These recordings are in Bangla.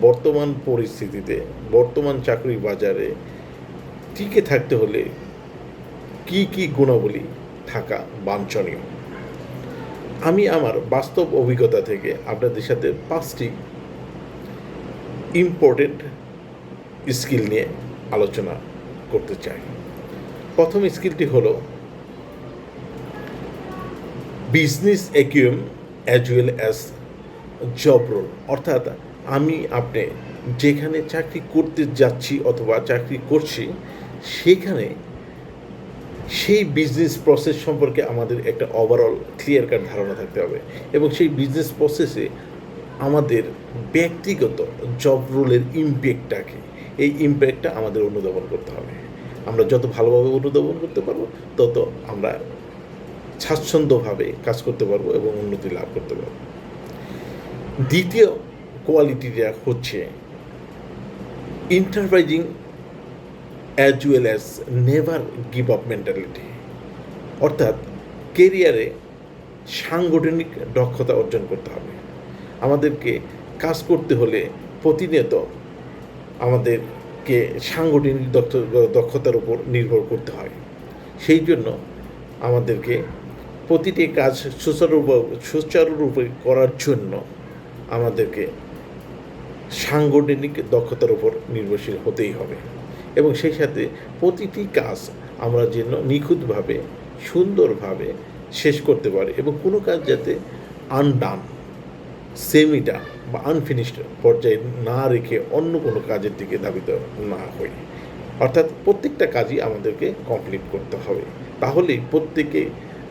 বর্তমান পরিস্থিতিতে, বর্তমান চাকরি বাজারে টিকে থাকতে হলে কি কি গুণাবলী থাকা বাঞ্ছনীয়? আমি আমার বাস্তব অভিজ্ঞতা থেকে আপনাদের সাথে পাঁচটি ইম্পর্টেন্ট স্কিল নিয়ে আলোচনা করতে চাই। প্রথম স্কিলটি হলো business acumen as well as job role অর্থাৎ আমি আপনি যেখানে চাকরি করতে যাচ্ছি অথবা চাকরি করছি, সেখানে সেই বিজনেস প্রসেস সম্পর্কে আমাদের একটা ওভারঅল ক্লিয়ার কাট ধারণা থাকতে হবে এবং সেই বিজনেস প্রসেসে আমাদের ব্যক্তিগত জব রোলের ইম্প্যাক্টটাকে এই ইম্প্যাক্টটা আমাদের অনুধাবন করতে হবে। আমরা যত ভালোভাবে অনুধাবন করতে পারব, তত আমরা স্বাচ্ছন্দ্যভাবে কাজ করতে পারব এবং উন্নতি লাভ করতে পারব। দ্বিতীয় কোয়ালিটিটা হচ্ছে। Enterprising as well as never give up mentality অর্থাৎ কেরিয়ারে সাংগঠনিক দক্ষতা অর্জন করতে হবে। আমাদেরকে কাজ করতে হলে প্রতিনিয়ত আমাদেরকে সাংগঠনিক দক্ষ- দক্ষতার উপর নির্ভর করতে হয়। সেই জন্য আমাদেরকে প্রতিটি কাজ সুচারুরূপে সুচারুরূপে করার জন্য আমাদেরকে সাংগঠনিক দক্ষতার উপর নির্ভরশীল হতেই হবে। এবং সেই সাথে প্রতিটি কাজ আমরা যেন নিখুঁতভাবে, সুন্দরভাবে শেষ করতে পারি এবং কোনো কাজ যাতে আনডান সেমিটা বা আনফিনিশড পর্যায়ে না রেখে অন্য কোনো কাজের দিকে ধাবিত না হই। অর্থাৎ প্রত্যেকটা কাজই আমাদেরকে কমপ্লিট করতে হবে। তাহলেই প্রত্যেকে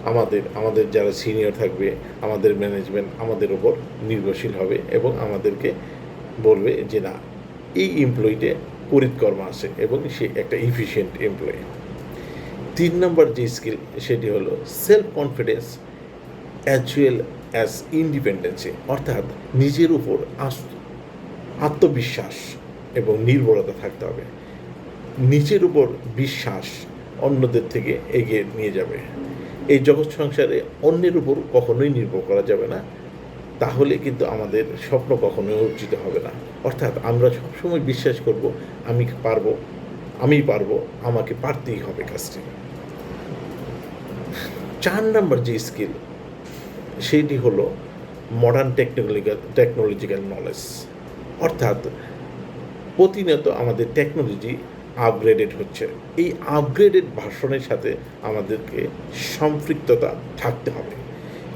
আমাদের আমাদের যারা সিনিয়র থাকবে, আমাদের ম্যানেজমেন্ট আমাদের ওপর নির্ভরশীল হবে এবং আমাদেরকে বলবে যে না, এই এমপ্লয়িতে পরিৎকর্মা আছে এবং সে একটা ইফিশিয়েন্ট এমপ্লয়ি তিন নম্বর যে স্কিল সেটি হলো self confidence as well as independency অর্থাৎ নিজের উপর আত্মবিশ্বাস এবং নির্ভরতা থাকতে হবে। নিজের উপর বিশ্বাস অন্যদের থেকে এগিয়ে নিয়ে যাবে। এই জগৎ সংসারে অন্যের উপর কখনোই নির্ভর করা যাবে না। তাহলে কিন্তু আমাদের স্বপ্ন কখনো অর্জিত হবে না। অর্থাৎ আমরা সবসময় বিশ্বাস করব, আমি পারব আমি পারব, আমাকে পারতেই হবে কাজটি। চার নম্বর যে স্কিল, সেটি হলো মডার্ন টেকনোলজিক্যাল টেকনোলজিক্যাল নলেজ অর্থাৎ প্রতিনিয়ত আমাদের টেকনোলজি আপগ্রেডেড হচ্ছে। এই আপগ্রেডেড ভাষণের সাথে আমাদেরকে সম্পৃক্ততা থাকতে হবে।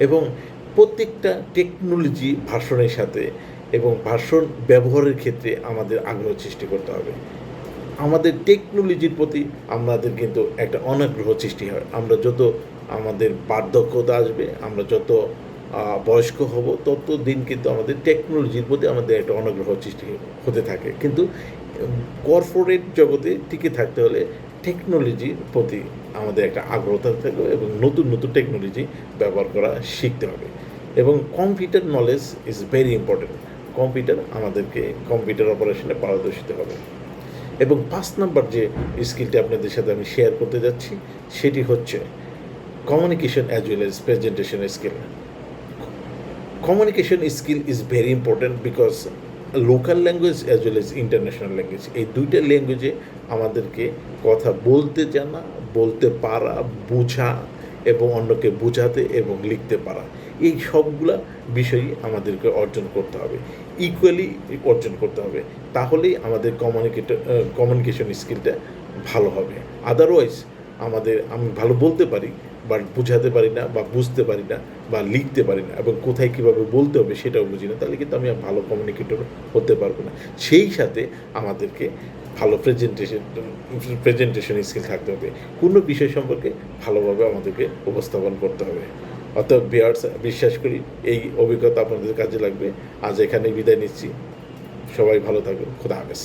এবং প্রত্যেকটা টেকনোলজি ভাষণের সাথে এবং ভাষণ ব্যবহারের ক্ষেত্রে আমাদের আগ্রহ সৃষ্টি করতে হবে। আমাদের টেকনোলজির প্রতি আমাদের কিন্তু একটা অনাগ্রহ সৃষ্টি হয়। আমরা যত আমাদের বার্ধক্যতা আসবে, আমরা যত বয়স্ক হব, তত দিন কিন্তু আমাদের টেকনোলজির প্রতি আমাদের একটা অনাগ্রহ সৃষ্টি হতে থাকে। কিন্তু কর্পোরেট জগতে টিকে থাকতে হলে টেকনোলজির প্রতি আমাদের একটা আগ্রহ থাকতে হবে এবং নতুন নতুন টেকনোলজি ব্যবহার করা শিখতে হবে। এবং computer knowledge is very important computer আমাদেরকে কম্পিউটার অপারেশনে পারদর্শিত হবে। এবং পাঁচ নাম্বার যে স্কিলটি আপনাদের সাথে আমি শেয়ার করতে যাচ্ছি, সেটি হচ্ছে communication as well as presentation skill communication skill is very important because local language as well as international language এই দুইটা ল্যাঙ্গুয়েজে আমাদেরকে কথা বলতে জানা, বলতে পারা, বোঝা এবং অন্যকে বোঝাতে এবং লিখতে পারা। এই সবগুলা বিষয়ই আমাদেরকে অর্জন করতে হবে। ইকুয়ালি অর্জন করতে হবে। তাহলেই আমাদের কমিউনিকেটর কমিউনিকেশন স্কিলটা ভালো হবে। আদারওয়াইজ আমাদের, আমি ভালো বলতে পারি বাট বোঝাতে পারি না বা বুঝতে পারি না বা লিখতে পারি না এবং কোথায় কীভাবে বলতে হবে সেটাও বুঝি না, তাহলে কিন্তু আমি ভালো কমিউনিকেটর হতে পারব না। সেই সাথে আমাদেরকে ভালো প্রেজেন্টেশন প্রেজেন্টেশন স্কিল থাকতে হবে। কোনো বিষয় সম্পর্কে ভালোভাবে আমাদেরকে উপস্থাপন করতে হবে। অর্থাৎ বিয়ার্স বিশ্বাস করি, এই অভিজ্ঞতা আপনাদের কাজে লাগবে। আজ এখানে বিদায় নিচ্ছি। সবাই ভালো থাকুন খোদা হাফেজ।